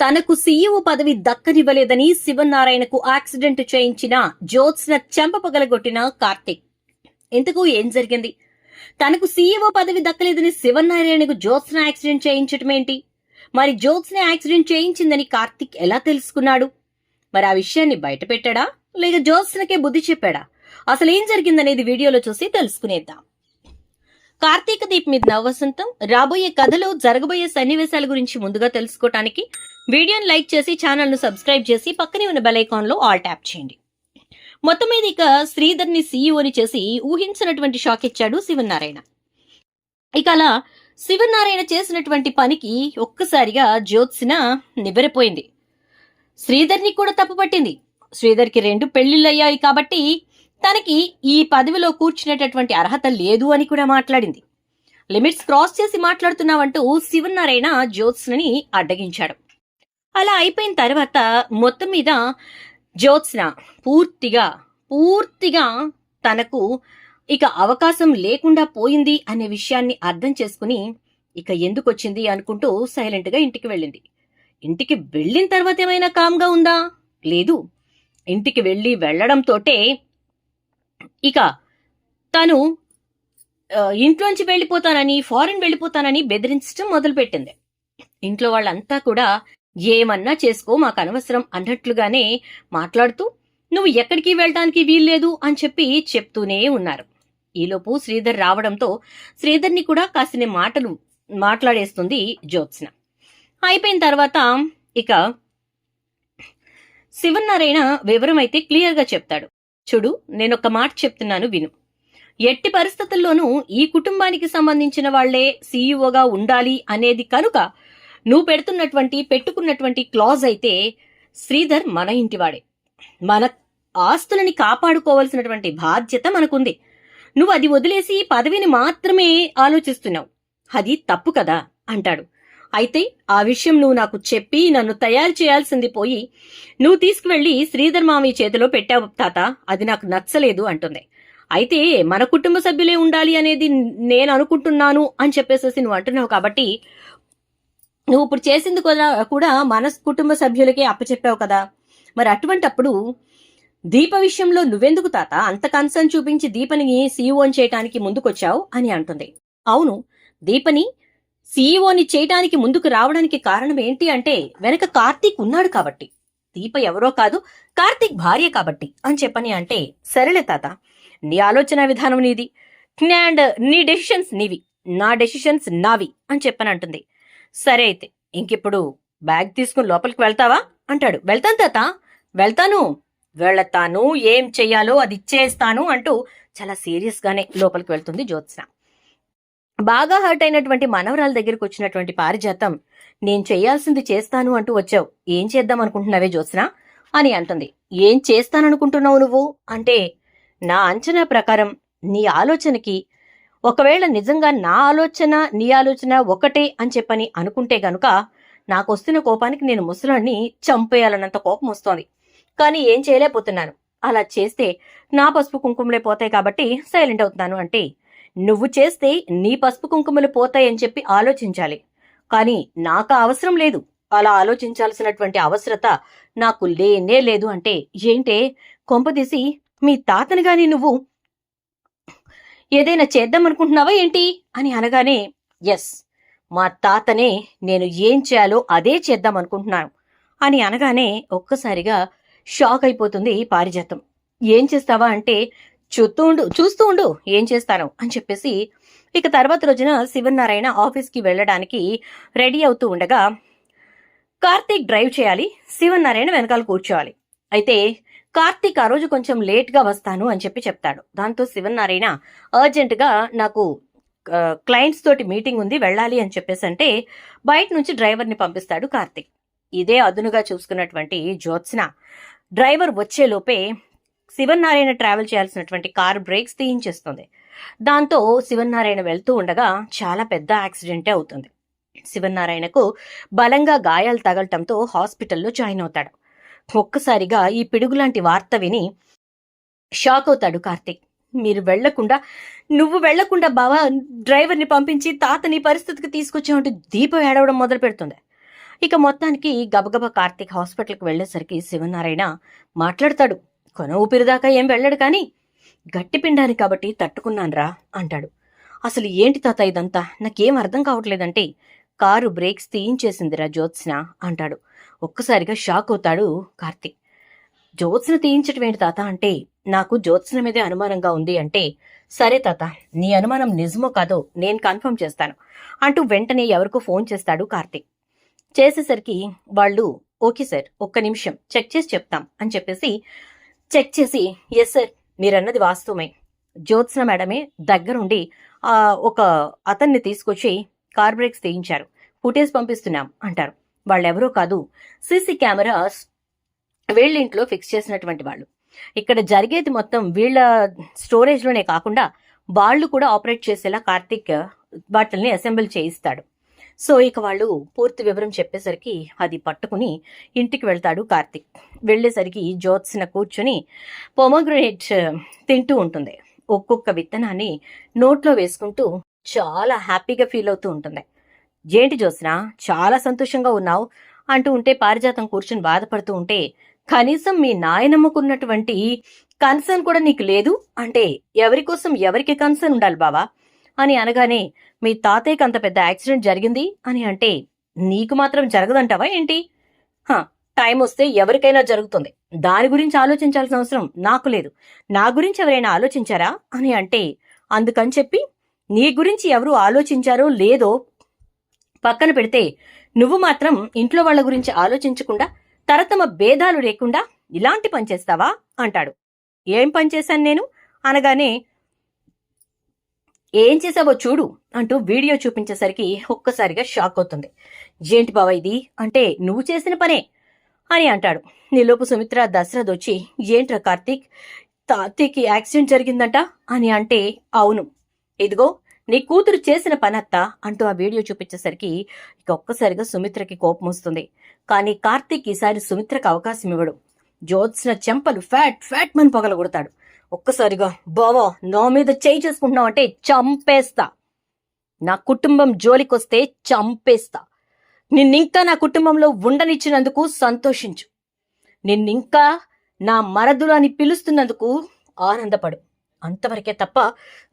తనకు సీఈఓ పదవి దక్కనివ్వలేదని శివనారాయణకు యాక్సిడెంట్ చేయించిన జ్యోత్స్న చెంపపగలగొట్టిన కార్తిక్. ఇంతకు ఏం జరిగింది? తనకు సీఈఓ పదవి దక్కలేదని శివనారాయణకు జ్యోత్స్న యాక్సిడెంట్ చేయించటం ఏంటి? మరి జ్యోత్స్న యాక్సిడెంట్ చేయించిందని కార్తిక్ ఎలా తెలుసుకున్నాడు? మరి ఆ విషయాన్ని బయటపెట్టాడా లేక జ్యోత్స్నకే బుద్ధి చెప్పాడా? అసలు ఏం జరిగిందనేది వీడియోలో చూసి తెలుసుకునేద్దాం. కార్తీక దీప్ మీద నవవసంతం రాబోయే కథలో జరగబోయే సన్నివేశాల గురించి ముందుగా తెలుసుకోవటానికి వీడియోని లైక్ చేసి ఛానల్ను సబ్స్క్రైబ్ చేసి పక్కనే ఉన్న బెల్ ఐకాన్లో ఆల్ ట్యాప్ చేయండి. మొత్తం మీద ఇక శ్రీధర్ని సీఈఓని చేసి ఊహించినటువంటి షాక్ ఇచ్చాడు శివనారాయణ. ఇక అలా శివనారాయణ చేసినటువంటి పనికి ఒక్కసారిగా జ్యోత్స్న నివ్వెరపోయింది. శ్రీధర్ని కూడా తప్పుపట్టింది శ్రీధర్కి రెండు పెళ్ళిళ్ళయ్యాయి కాబట్టి తనకి ఈ పదవిలో కూర్చునేటటువంటి అర్హత లేదు అని కూడా మాట్లాడింది. లిమిట్స్ క్రాస్ చేసి మాట్లాడుతున్నావంటూ శివనారాయణ జ్యోత్స్నని అడ్డగించాడు. అలా అయిపోయిన తర్వాత మొత్తం మీద జ్యోత్స్న పూర్తిగా పూర్తిగా తనకు ఇక అవకాశం లేకుండా పోయింది అనే విషయాన్ని అర్థం చేసుకుని ఇక ఎందుకు వచ్చింది అనుకుంటూ సైలెంట్గా ఇంటికి వెళ్ళింది. ఇంటికి వెళ్ళిన తర్వాత ఏమైనా కామ్గా ఉందా? లేదు. ఇంటికి వెళ్ళి వెళ్ళడంతోటే ఇక తను ఇంట్లోంచి వెళ్ళిపోతానని ఫారెన్ వెళ్ళిపోతానని బెదిరించడం మొదలుపెట్టింది. ఇంట్లో వాళ్ళంతా కూడా ఏమన్నా చేసుకో మాకు అనవసరం అన్నట్లుగానే మాట్లాడుతూ నువ్వు ఎక్కడికి వెళ్ళడానికి వీల్లేదు అని చెప్పి చెప్తూనే ఉన్నారు. ఈలోపు శ్రీధర్ రావడంతో శ్రీధర్ని కూడా కాసిన మాటలు మాట్లాడేస్తుంది జ్యోత్స్న. అయిపోయిన తర్వాత ఇక శివన్నారాయణ వివరం అయితే క్లియర్గా చెప్తాడు. చూడు నేనొక్క మాట చెప్తున్నాను విను. ఎట్టి పరిస్థితుల్లోనూ ఈ కుటుంబానికి సంబంధించిన వాళ్ళే సీఈఓగా ఉండాలి అనేది కనుక నువ్వు పెడుతున్నటువంటి పెట్టుకున్నటువంటి క్లాజ్ అయితే శ్రీధర్ మన ఇంటివాడే. మన ఆస్తులని కాపాడుకోవాల్సినటువంటి బాధ్యత మనకుంది. నువ్వు అది వదిలేసి పదవిని మాత్రమే ఆలోచిస్తున్నావు. అది తప్పు కదా అంటాడు. అయితే ఆ విషయం నువ్వు నాకు చెప్పి నన్ను తయారు చేయాల్సింది పోయి నువ్వు తీసుకువెళ్ళి శ్రీధర్ మామి చేతిలో పెట్టావు తాత అది నాకు నచ్చలేదు అంటుంది. అయితే మన కుటుంబ సభ్యులే ఉండాలి అనేది నేను అనుకుంటున్నాను అని చెప్పేసేసి నువ్వు అంటున్నావు కాబట్టి నువ్వు ఇప్పుడు చేసింది కూడా కూడా మన కుటుంబ సభ్యులకే అప్పచెప్పావు కదా. మరి అటువంటప్పుడు దీప విషయంలో నువ్వెందుకు తాత? అంత కన్సర్న్ చూపించి దీపని సీఈఓని చేయటానికి ముందుకొచ్చావు అని అంటుంది. అవును దీపని సీఈఓని చేయటానికి ముందుకు రావడానికి కారణం ఏంటి అంటే వెనక కార్తీక్ ఉన్నాడు కాబట్టి. దీప ఎవరో కాదు కార్తీక్ భార్య కాబట్టి అని చెప్పని అంటే సరేలే తాత నీ ఆలోచన విధానం నీది. అండ్ నీ డెసిషన్స్ నీవి. నా డెసిషన్స్ నావి అని చెప్పని అంటుంది. సరే అయితే ఇంకిప్పుడు బ్యాగ్ తీసుకుని లోపలికి వెళ్తావా? అంటాడు. వెళ్తాను తాత. వెళ్తాను. వెళతాను. ఏం చెయ్యాలో అది ఇచ్చేస్తాను అంటూ చాలా సీరియస్గానే లోపలికి వెళ్తుంది జ్యోత్స్న. బాగా హర్ట్ అయినటువంటి మనవరాల దగ్గరికి వచ్చినటువంటి పారిజాతం నేను చేయాల్సింది చేస్తాను అంటూ వచ్చావు. ఏం చేద్దాం అనుకుంటున్నావే జ్యోత్స్న? అని అంటుంది. ఏం చేస్తాననుకుంటున్నావు నువ్వు? అంటే నా అంచనా ప్రకారం నీ ఆలోచనకి ఒకవేళ నిజంగా నా ఆలోచన నీ ఆలోచన ఒకటే అని చెప్పని అనుకుంటే గనుక నాకు వస్తున్న కోపానికి నేను ముసలాన్ని చంపేయాలన్నంత కోపం వస్తోంది. కానీ ఏం చేయలేకపోతున్నాను. అలా చేస్తే నా పసుపు కుంకుమలే పోతాయి కాబట్టి సైలెంట్ అవుతున్నాను అంటే నువ్వు చేస్తే నీ పసుపు కుంకుమలు పోతాయని చెప్పి ఆలోచించాలి. కానీ నాకు అవసరం లేదు. అలా ఆలోచించాల్సినటువంటి అవసరత నాకు లేనే లేదు అంటే ఏంటే కొంపదీసి మీ తాతని గాని నువ్వు ఏదైనా చేద్దాం అనుకుంటున్నావా ఏంటి? అని అనగానే ఎస్ మా తాతనే నేను ఏం చేయాలో అదే చేద్దాం అనుకుంటున్నాను అని అనగానే ఒక్కసారిగా షాక్ అయిపోతుంది పారిజాతం. ఏం చేస్తావా అంటే చూస్తూ ఉండు చూస్తూ ఉండు ఏం చేస్తాను? అని చెప్పేసి ఇక తర్వాత రోజున శివనారాయణ ఆఫీస్కి వెళ్ళడానికి రెడీ అవుతూ ఉండగా కార్తీక్ డ్రైవ్ చేయాలి శివనారాయణ వెనకాల కూర్చోవాలి. అయితే కార్తీక్ ఆ రోజు కొంచెం లేట్గా వస్తాను అని చెప్పి చెప్తాడు. దాంతో శివనారాయణ అర్జెంటుగా నాకు క్లయింట్స్ తోటి మీటింగ్ ఉంది వెళ్ళాలి అని చెప్పేసి అంటే బయట నుంచి డ్రైవర్ని పంపిస్తాడు కార్తీక్. ఇదే అదునుగా చూసుకున్నటువంటి జ్యోత్స్న. డ్రైవర్ వచ్చేలోపే శివనారాయణ ట్రావెల్ చేయాల్సినటువంటి కార్ బ్రేక్స్ తీయించేస్తుంది. దాంతో శివనారాయణ వెళ్తూ ఉండగా చాలా పెద్ద యాక్సిడెంటే అవుతుంది. శివనారాయణకు బలంగా గాయాలు తగలటంతో హాస్పిటల్లో జాయిన్ అవుతాడు. ఒక్కసారిగా ఈ పిడుగులాంటి వార్త విని షాక్ అవుతాడు కార్తీక్. మీరు వెళ్ళకుండా నువ్వు వెళ్ళకుండా బావా డ్రైవర్ని పంపించి తాతని పరిస్థితికి తీసుకొచ్చామంటే దీపం ఏడవడం మొదలు పెడుతుంది. ఇక మొత్తానికి గబగబా కార్తీక్ హాస్పిటల్కి వెళ్ళేసరికి శివనారాయణ మాట్లాడతాడు. కొన ఊపిరిదాకా ఏం వెళ్ళాడు కానీ గట్టిపిండాన్ని కాబట్టి తట్టుకున్నాన్రా అంటాడు. అసలు ఏంటి తాత ఇదంతా? నాకేం అర్థం కావట్లేదంటే కారు బ్రేక్స్ తీయించేసిందిరా జ్యోత్స్న అంటాడు. ఒక్కసారిగా షాక్ అవుతాడు కార్తీక్ జ్యోత్స్న తీయించటం ఏంటి తాత అంటే నాకు జ్యోత్స్న మీదే అనుమానంగా ఉంది అంటే సరే తాత నీ అనుమానం నిజమో కాదో నేను కన్ఫర్మ్ చేస్తాను అంటూ వెంటనే ఎవరికో ఫోన్ చేస్తాడు కార్తీక్ చేసేసరికి వాళ్ళు ఓకే సార్ ఒక్క నిమిషం చెక్ చేసి చెప్తాం అని చెప్పేసి చెక్ చేసి ఎస్ సార్ మీరన్నది వాస్తవమే. జ్యోత్స్న మేడమే దగ్గరుండి ఒక అతన్ని తీసుకొచ్చి కార్ బ్రేక్స్ తీయించారు. ఫుటేజ్ పంపిస్తున్నాం అంటారు. వాళ్ళెవరో కాదు సీసీ కెమెరాస్ వీళ్ళింట్లో ఫిక్స్ చేసినటువంటి వాళ్ళు. ఇక్కడ జరిగేది మొత్తం వీళ్ళ స్టోరేజ్లోనే కాకుండా వాళ్ళు కూడా ఆపరేట్ చేసేలా కార్తిక్ వాటిల్ని అసెంబ్ల్ చేయిస్తాడు. సో ఇక వాళ్ళు పూర్తి వివరం చెప్పేసరికి అది పట్టుకుని ఇంటికి వెళ్తాడు కార్తిక్. వెళ్ళేసరికి జ్యోత్స్న కూర్చుని పొమగ్రనేట్ తింటూ ఉంటుంది. ఒక్కొక్క విత్తనాన్ని నోట్లో వేసుకుంటూ చాలా హ్యాపీగా ఫీల్ అవుతూ ఉంటుంది. ఏంటి జ్యోత్స్న? చాలా సంతోషంగా ఉన్నావు. అంటూ ఉంటే పారిజాతం కూర్చుని బాధపడుతూ ఉంటే కనీసం మీ నాయనమ్మకున్నటువంటి కన్సర్న్ కూడా నీకు లేదు? అంటే ఎవరి కోసం ఎవరికి కన్సర్న్ ఉండాలి బావా? అని అనగానే మీ తాతయ్యకి అంత పెద్ద యాక్సిడెంట్ జరిగింది? అని అంటే నీకు మాత్రం జరగదంటావా ఏంటి? హ, టైం వస్తే ఎవరికైనా జరుగుతుంది. దాని గురించి ఆలోచించాల్సిన అవసరం నాకు లేదు. నా గురించి ఎవరైనా ఆలోచించారా? అని అంటే అందుకని చెప్పి నీ గురించి ఎవరు ఆలోచించారో లేదో పక్కన పెడితే నువ్వు మాత్రం ఇంట్లో వాళ్ళ గురించి ఆలోచించకుండా తరతమ భేదాలు లేకుండా ఇలాంటి పని చేస్తావా? అంటాడు. ఏం పని చేశాను నేను? అనగానే ఏం చేసావో చూడు అంటూ వీడియో చూపించేసరికి ఒక్కసారిగా షాక్ అవుతుంది. ఏంటి బావ ఇది? అంటే నువ్వు చేసిన పనే? అని అంటాడు. నీలోపు సుమిత్ర దశరథ్ వచ్చి ఏంట్రా కార్తీక్? తాతయ్యకి యాక్సిడెంట్ జరిగిందంట? అని అంటే అవును. ఇదిగో నీ కూతురు చేసిన పనత్త అంటూ ఆ వీడియో చూపించేసరికి ఇక ఒక్కసారిగా సుమిత్రకి కోపం వస్తుంది. కానీ కార్తీక్ ఈసారి సుమిత్రకు అవకాశం ఇవ్వడు. జోత్స్న చెంపలు ఫ్యాట్ ఫ్యాట్ మని పగలగొడతాడు. ఒక్కసారిగా బావా నా మీద చేయి చేసుకుంటున్నావు అంటే చంపేస్తా. నా కుటుంబం జోలికొస్తే చంపేస్తా. నిన్నింకా నా కుటుంబంలో ఉండనిచ్చినందుకు సంతోషించు. నిన్నింకా నా మరదులు అని పిలుస్తున్నందుకు ఆనందపడు. అంతవరకే తప్ప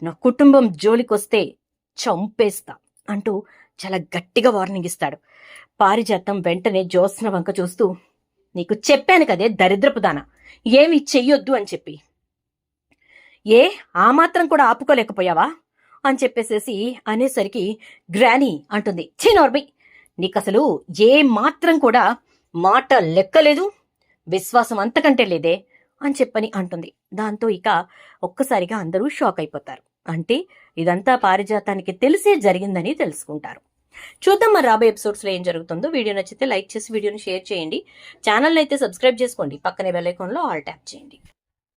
నా కుటుంబం జోలికొస్తే చంపేస్తా అంటూ చాలా గట్టిగా వార్నింగ్ ఇస్తాడు. పారిజాతం వెంటనే జ్యోత్స్న వంక చూస్తూ నీకు చెప్పాను కదే దరిద్రపు దాన. ఏమి చెయ్యొద్దు అని చెప్పి. ఏ? ఆ మాత్రం కూడా ఆపుకోలేకపోయావా? అని చెప్పేసేసి అనేసరికి గ్రానీ అంటుంది. చీనోర్మి నీకసలు ఏ మాత్రం కూడా మాట లెక్కలేదు. విశ్వాసం అంతకంటే లేదే. అని చెప్పని అంటుంది. దాంతో ఇక ఒక్కసారిగా అందరూ షాక్ అయిపోతారు. అంటే ఇదంతా పారిజాతానికి తెలిసే జరిగిందని తెలుసుకుంటారు. చూద్దాం మరి రాబోయే ఎపిసోడ్స్లో ఏం జరుగుతుందో. వీడియో నచ్చితే లైక్ చేసి వీడియోని షేర్ చేయండి. ఛానల్ అయితే సబ్స్క్రైబ్ చేసుకోండి. పక్కనే బెల్ ఐకాన్లో ఆల్ ట్యాప్ చేయండి.